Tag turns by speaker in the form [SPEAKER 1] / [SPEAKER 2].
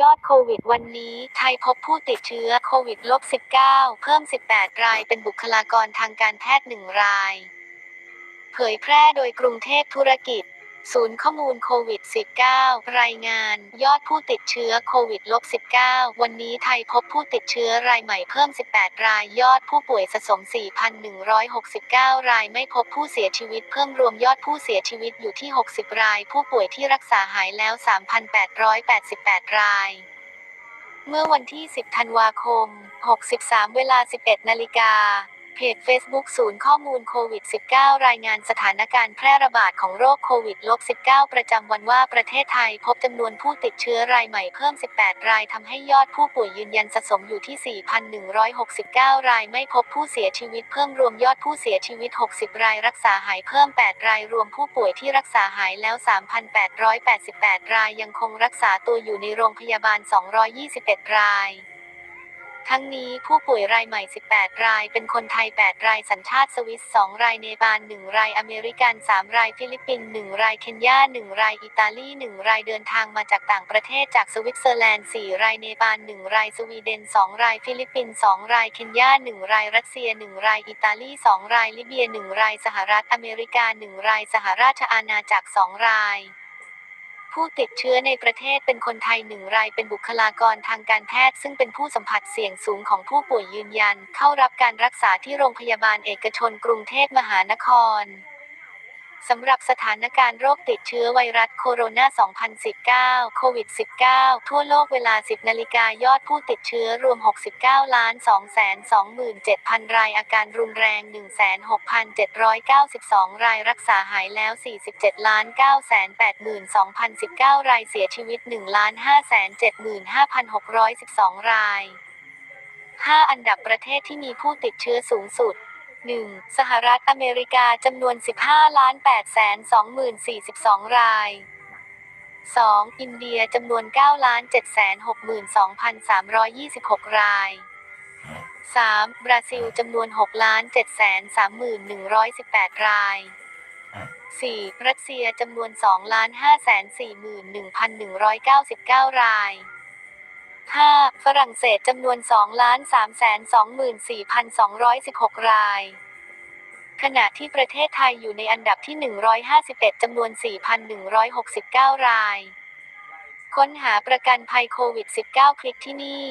[SPEAKER 1] ยอดโควิดวันนี้ ไทยพบผู้ติดเชื้อโควิดลบ 19 เพิ่ม 18 รายเป็นบุคลากรทางการแพทย์ 1 ราย เผยแพร่โดยกรุงเทพธุรกิจ ศูนย์ข้อมูลโควิด -19 รายงาน ยอดผู้ติดเชื้อโควิดลบ19วันนี้ไทยพบผู้ติดเชื้อรายใหม่เพิ่ม 18 ราย ยอดผู้ป่วยสะสม 4,169 ราย ไม่พบผู้เสียชีวิต เพิ่มรวมยอดผู้เสียชีวิตอยู่ที่ 60 ราย ผู้ป่วยที่รักษาหายแล้ว 3,888 ราย เมื่อวันที่ 10 ธันวาคม 63 เวลา 11 นาฬิกา เพจ Facebook ศูนย์ข้อมูลโควิด -19 รายงานสถานการณ์แพร่ระบาดของโรคโควิด -19 ประจำวันว่าประเทศไทยพบจำนวนผู้ติดเชื้อรายใหม่เพิ่ม 18 รายทำให้ยอดผู้ป่วยยืนยันสะสมอยู่ที่ 4,169 รายไม่พบผู้เสียชีวิตเพิ่มรวมยอดผู้เสียชีวิต 60 รายรักษาหายเพิ่ม 8 รายรวมผู้ป่วยที่รักษาหายแล้ว 3,888 รายยังคงรักษาตัวอยู่ในโรงพยาบาล 221 ราย ทั้งนี้ผู้ป่วยรายใหม่ 18 ราย เป็นคนไทย 8 ราย สัญชาติสวิส 2 ราย เนปาล 1 ราย อเมริกัน 3 ราย ฟิลิปปินส์ 1 ราย เคนยา 1 ราย อิตาลี 1 รายเดินทางมาจากต่างประเทศจากสวิตเซอร์แลนด์ 4 ราย เนปาล 1 ราย สวีเดน 2 ราย ฟิลิปปินส์ 2 ราย เคนยา 1 ราย รัสเซีย 1 ราย อิตาลี 2 ราย ลิเบีย 1 ราย สหรัฐอเมริกา 1 ราย สหราชอาณาจักร 2 ราย ผู้ติดเชื้อในประเทศเป็นคนไทยหนึ่งรายเป็นบุคลากรทางการแพทย์ ซึ่งเป็นผู้สัมผัสเสี่ยงสูงของผู้ป่วยยืนยัน เข้ารับการรักษาที่โรงพยาบาลเอกชนกรุงเทพมหานคร สำหรับสถานการณ์โรคติดเชื้อไวรัสโคโรนา 2019 โควิด -19 ทั่วโลกเวลา 10 นาฬิกายอดผู้ติดเชื้อรวม 69 ล้าน 227,000 รายอาการรุนแรง 16,792 รายรักษาหายแล้ว 47 ล้าน 982,019 รายเสียชีวิต 1 ล้าน 575,612 ราย 5 อันดับประเทศที่มีผู้ติดเชื้อสูงสุด 1. สหรัฐอเมริกาจำนวน 15ล้าน8แสน20,042 ราย 2. อินเดียจำนวน9ล้าน7แสน62,326 ราย 3. บราซิลจำนวน6ล้าน7แสน3118ราย 4. รัสเซียจำนวน2ล้าน5แสน41,199 ราย 5. ฝรั่งเศสจำนวน 2,324,216 ราย ขณะที่ประเทศไทยอยู่ในอันดับที่ 151 จำนวน 4,169 ราย ค้นหาประกันภัยโควิด -19 คลิกที่นี่